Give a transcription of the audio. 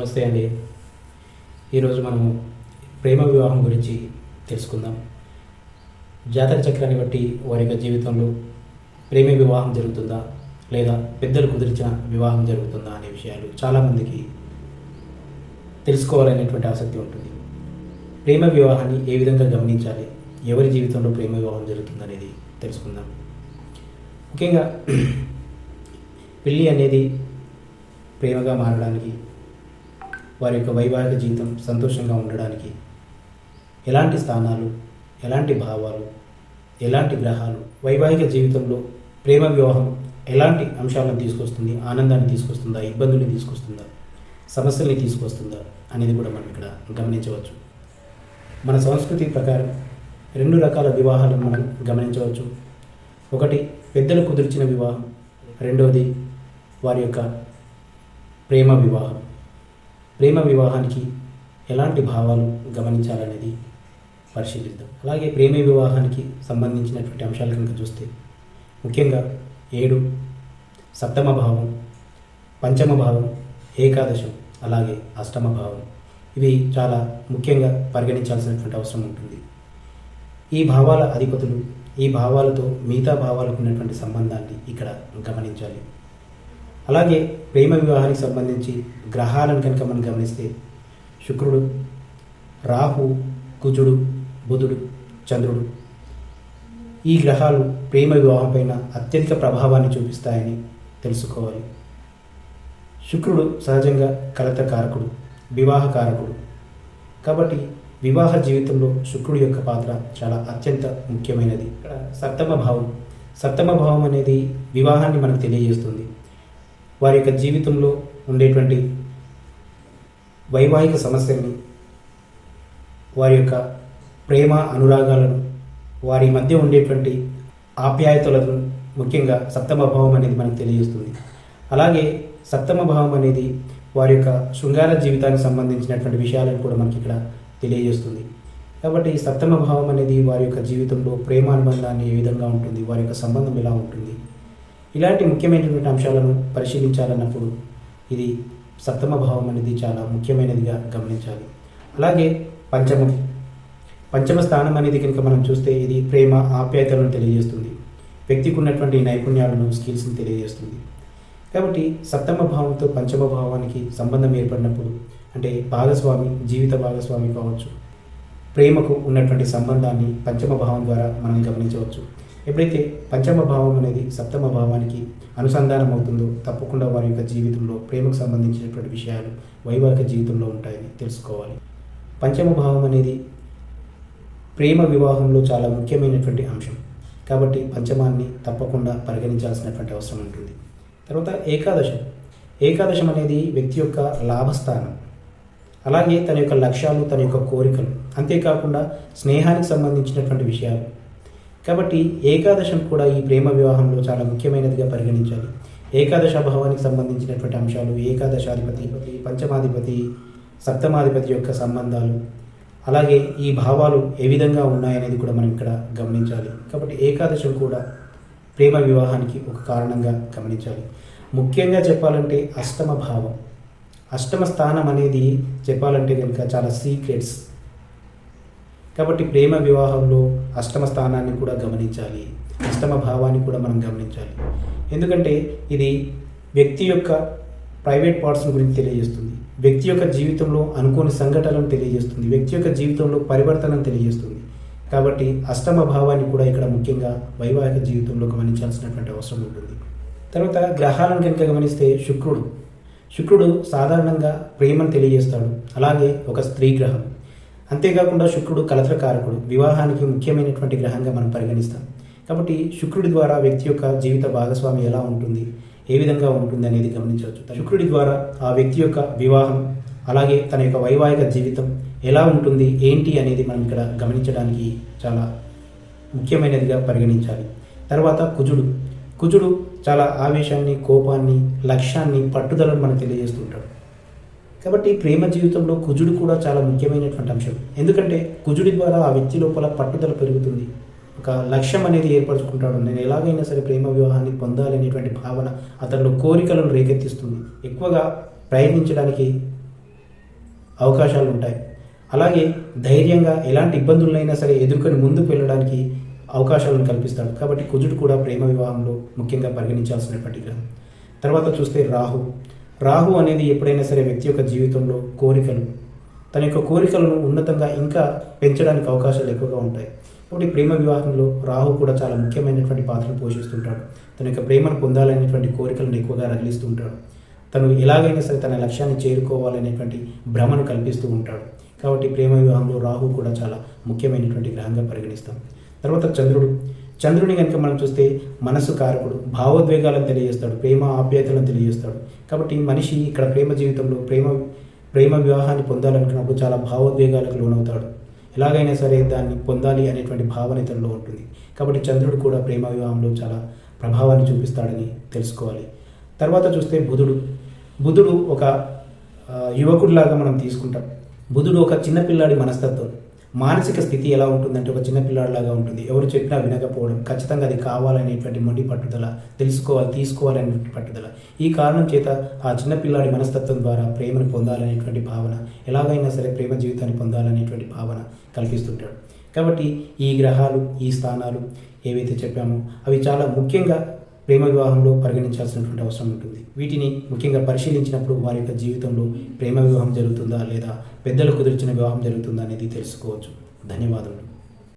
నమస్తే అండి. ఈరోజు మనము ప్రేమ వివాహం గురించి తెలుసుకుందాం. జాతక చక్రాన్ని బట్టి వారి యొక్క జీవితంలో ప్రేమ వివాహం జరుగుతుందా? లేదా పెద్దలు కుదిర్చిన వివాహం జరుగుతుందా అనే విషయాలు చాలామందికి తెలుసుకోవాలనేటువంటి ఆసక్తి ఉంటుంది. ప్రేమ వివాహాన్ని ఏ విధంగా గమనించాలి? ఎవరి జీవితంలో ప్రేమ వివాహం జరుగుతుందనేది తెలుసుకుందాం. ముఖ్యంగా పెళ్ళి అనేది ప్రేమగా మారడానికి వారి యొక్క వైవాహిక జీవితం సంతోషంగా ఉండడానికి ఎలాంటి స్థానాలు ఎలాంటి భావాలు ఎలాంటి గ్రహాలు వైవాహిక జీవితంలో ప్రేమ వివాహం ఎలాంటి అంశాలను తీసుకొస్తుంది ఆనందాన్ని తీసుకొస్తుందా ఇబ్బందుల్ని తీసుకొస్తుందా సమస్యల్ని తీసుకొస్తుందా అనేది కూడా మనం ఇక్కడ గమనించవచ్చు. మన సంస్కృతి ప్రకారం రెండు రకాల వివాహాలను మనం గమనించవచ్చు. ఒకటి పెద్దలు కుదిర్చిన వివాహం రెండవది వారి యొక్క ప్రేమ వివాహం. ప్రేమ వివాహానికి ఎలాంటి భావాలు గమనించాలనేది పరిశీలిద్దాం. అలాగే ప్రేమ వివాహానికి సంబంధించినటువంటి అంశాలు కనుక చూస్తే ముఖ్యంగా ఏడు సప్తమ భావం పంచమ భావం ఏకాదశం అలాగే అష్టమ భావం. ఇవి చాలా ముఖ్యంగా పరిగణించాల్సినటువంటి అవసరం ఉంటుంది. ఈ భావాల అధిపతులు ఈ భావాలతో మిగతా భావాలకు ఉన్నటువంటి సంబంధాన్ని ఇక్కడ గమనించాలి. అలాగే ప్రేమ వివాహానికి సంబంధించి గ్రహాలను కనుక మనం గమనిస్తే శుక్రుడు రాహు కుజుడు బుధుడు చంద్రుడు ఈ గ్రహాలు ప్రేమ వివాహం పైన అత్యధిక ప్రభావాన్ని చూపిస్తాయని తెలుసుకోవాలి. శుక్రుడు సహజంగా కలత కారకుడు వివాహ కారకుడు కాబట్టి వివాహ జీవితంలో శుక్రుడి యొక్క పాత్ర చాలా అత్యంత ముఖ్యమైనది. ఇక్కడ సప్తమ భావం. సప్తమ భావం అనేది వివాహాన్ని మనకు తెలియజేస్తుంది. వారి యొక్క జీవితంలో ఉండేటువంటి వైవాహిక సమస్యలను వారి యొక్క ప్రేమ అనురాగాలను వారి మధ్య ఉండేటువంటి ఆప్యాయతలను ముఖ్యంగా సప్తమ భావం అనేది మనకు తెలియజేస్తుంది. అలాగే సప్తమ భావం అనేది వారి యొక్క శృంగార జీవితానికి సంబంధించినటువంటి విషయాలను కూడా మనకి ఇక్కడ తెలియజేస్తుంది. కాబట్టి సప్తమ భావం అనేది వారి యొక్క జీవితంలో ప్రేమానుబంధాన్ని ఏ విధంగా ఉంటుంది వారి యొక్క సంబంధం ఎలా ఉంటుంది ఇలాంటి ముఖ్యమైనటువంటి అంశాలను పరిశీలించాలన్నప్పుడు ఇది సప్తమ భావం అనేది చాలా ముఖ్యమైనదిగా గమనించాలి. అలాగే పంచమం. పంచమ స్థానం అనేది కనుక మనం చూస్తే ఇది ప్రేమ ఆప్యాయతలను తెలియజేస్తుంది. వ్యక్తికి ఉన్నటువంటి నైపుణ్యాలను స్కిల్స్ని తెలియజేస్తుంది. కాబట్టి సప్తమ భావంతో పంచమ భావానికి సంబంధం ఏర్పడినప్పుడు అంటే భాగస్వామి జీవిత భాగస్వామి కావచ్చు. ప్రేమకు ఉన్నటువంటి సంబంధాన్ని పంచమ భావం ద్వారా మనం గమనించవచ్చు. ఎప్పుడైతే పంచమ భావం అనేది సప్తమ భావానికి అనుసంధానం అవుతుందో తప్పకుండా వారి యొక్క జీవితంలో ప్రేమకు సంబంధించినటువంటి విషయాలు వైవాహిక జీవితంలో ఉంటాయని తెలుసుకోవాలి. పంచమ భావం అనేది ప్రేమ వివాహంలో చాలా ముఖ్యమైనటువంటి అంశం. కాబట్టి పంచమాన్ని తప్పకుండా పరిగణించాల్సినటువంటి అవసరం ఉంటుంది. తర్వాత ఏకాదశం. ఏకాదశం అనేది వ్యక్తి యొక్క లాభస్థానం. అలాగే తన యొక్క లక్ష్యాలు తన యొక్క కోరికలు. అంతేకాకుండా స్నేహానికి సంబంధించినటువంటి విషయాలు. కాబట్టి ఏకాదశం కూడా ఈ ప్రేమ వివాహంలో చాలా ముఖ్యమైనదిగా పరిగణించాలి. ఏకాదశ భావానికి సంబంధించినటువంటి అంశాలు ఏకాదశాధిపతి పంచమాధిపతి సప్తమాధిపతి యొక్క సంబంధాలు అలాగే ఈ భావాలు ఏ విధంగా ఉన్నాయనేది కూడా మనం ఇక్కడ గమనించాలి. కాబట్టి ఏకాదశం కూడా ప్రేమ వివాహానికి ఒక కారణంగా గమనించాలి. ముఖ్యంగా చెప్పాలంటే అష్టమ భావం. అష్టమ స్థానం అనేది చెప్పాలంటే కనుక చాలా సీక్రెట్స్. కాబట్టి ప్రేమ వివాహంలో అష్టమ స్థానాన్ని కూడా గమనించాలి. అష్టమ భావాన్ని కూడా మనం గమనించాలి. ఎందుకంటే ఇది వ్యక్తి యొక్క ప్రైవేట్ పార్ట్స్ గురించి తెలియజేస్తుంది. వ్యక్తి యొక్క జీవితంలో అనుకోని సంఘటనలను తెలియజేస్తుంది. వ్యక్తి యొక్క జీవితంలో పరివర్తనను తెలియజేస్తుంది. కాబట్టి అష్టమ భావాన్ని కూడా ఇక్కడ ముఖ్యంగా వైవాహిక జీవితంలో గమనించాల్సినటువంటి అవసరం ఉంటుంది. తర్వాత గ్రహాలను కనుక గమనిస్తే శుక్రుడు. శుక్రుడు సాధారణంగా ప్రేమను తెలియజేస్తాడు. అలాగే ఒక స్త్రీ గ్రహం. అంతేకాకుండా శుక్రుడు కలత్రకారకుడు వివాహానికి ముఖ్యమైనటువంటి గ్రహంగా మనం పరిగణిస్తాం. కాబట్టి శుక్రుడి ద్వారా వ్యక్తి యొక్క జీవిత భాగస్వామి ఎలా ఉంటుంది? ఏ విధంగా ఉంటుంది అనేది గమనించవచ్చు. శుక్రుడి ద్వారా ఆ వ్యక్తి యొక్క వివాహం అలాగే తన యొక్క వైవాహిక జీవితం ఎలా ఉంటుంది ఏంటి అనేది మనం ఇక్కడ గమనించడానికి చాలా ముఖ్యమైనదిగా పరిగణించాలి. తర్వాత కుజుడు. కుజుడు చాలా ఆవేశాన్ని కోపాన్ని లక్ష్యాన్ని పట్టుదలను మనకు తెలియజేస్తుంటాడు కాబట్టి ప్రేమ జీవితంలో కుజుడు కూడా చాలా ముఖ్యమైనటువంటి అంశం. ఎందుకంటే కుజుడి ద్వారా ఆ వ్యక్తి లోపల పట్టుదల పెరుగుతుంది. ఒక లక్ష్యం అనేది ఏర్పరచుకుంటాడు. నేను ఎలాగైనా సరే ప్రేమ వివాహాన్ని పొందాలి అనేటువంటి భావన అతనిలో కోరికలను రేకెత్తిస్తుంది. ఎక్కువగా ప్రయత్నించడానికి అవకాశాలు ఉంటాయి. అలాగే ధైర్యంగా ఎలాంటి ఇబ్బందులైనా సరే ఎదుర్కొని ముందుకు వెళ్ళడానికి అవకాశాలను కల్పిస్తాడు. కాబట్టి కుజుడు కూడా ప్రేమ వివాహంలో ముఖ్యంగా పరిగణించాల్సినటువంటి గ్రహం. తర్వాత చూస్తే రాహు. రాహు అనేది ఎప్పుడైనా సరే వ్యక్తి యొక్క జీవితంలో కోరికలు తన యొక్క కోరికలను ఉన్నతంగా ఇంకా పెంచడానికి అవకాశాలు ఎక్కువగా ఉంటాయి. కాబట్టి ప్రేమ వివాహంలో రాహు కూడా చాలా ముఖ్యమైనటువంటి పాత్రను పోషిస్తుంటాడు. తన యొక్క ప్రేమను పొందాలనేటువంటి కోరికలను ఎక్కువగా రగిలిస్తుంటాడు. తను ఎలాగైనా సరే తన లక్ష్యాన్ని చేరుకోవాలనేటువంటి భ్రమను కల్పిస్తూ ఉంటాడు. కాబట్టి ప్రేమ వివాహంలో రాహు కూడా చాలా ముఖ్యమైనటువంటి గ్రహంగా పరిగణిస్తాం. తర్వాత చంద్రుడు. చంద్రుని కనుక మనం చూస్తే మనసు కారకుడు భావోద్వేగాలను తెలియజేస్తాడు ప్రేమ ఆప్యాయతలను తెలియజేస్తాడు. కాబట్టి మనిషి ఇక్కడ ప్రేమ జీవితంలో ప్రేమ ప్రేమ వివాహాన్ని పొందాలనుకున్నప్పుడు చాలా భావోద్వేగాలకు లోనవుతాడు. ఎలాగైనా సరే దాన్ని పొందాలి అనేటువంటి భావన ఇతరులో ఉంటుంది. కాబట్టి చంద్రుడు కూడా ప్రేమ వివాహంలో చాలా ప్రభావాన్ని చూపిస్తాడని తెలుసుకోవాలి. తర్వాత చూస్తే బుధుడు. బుధుడు ఒక యువకుడిలాగా మనం తీసుకుంటాం. బుధుడు ఒక చిన్నపిల్లాడి మనస్తత్వం. మానసిక స్థితి ఎలా ఉంటుందంటే ఒక చిన్నపిల్లాడిలాగా ఉంటుంది. ఎవరు చెప్పినా వినకపోవడం ఖచ్చితంగా అది కావాలనేటువంటి మొండి పట్టుదల తెలుసుకోవాలి తీసుకోవాలనేటువంటి పట్టుదల. ఈ కారణం చేత ఆ చిన్నపిల్లాడి మనస్తత్వం ద్వారా ప్రేమను పొందాలనేటువంటి భావన ఎలాగైనా సరే ప్రేమ జీవితాన్ని పొందాలనేటువంటి భావన కల్పిస్తుంటాడు. కాబట్టి ఈ గ్రహాలు ఈ స్థానాలు ఏవైతే చెప్పామో అవి చాలా ముఖ్యంగా ప్రేమ వివాహంలో పరిగణించాల్సినటువంటి అవసరం ఉంటుంది. వీటిని ముఖ్యంగా పరిశీలించినప్పుడు వారి యొక్క జీవితంలో ప్రేమ వివాహం జరుగుతుందా లేదా పెద్దలు కుదిర్చిన వివాహం జరుగుతుందా అనేది తెలుసుకోవచ్చు. ధన్యవాదములు.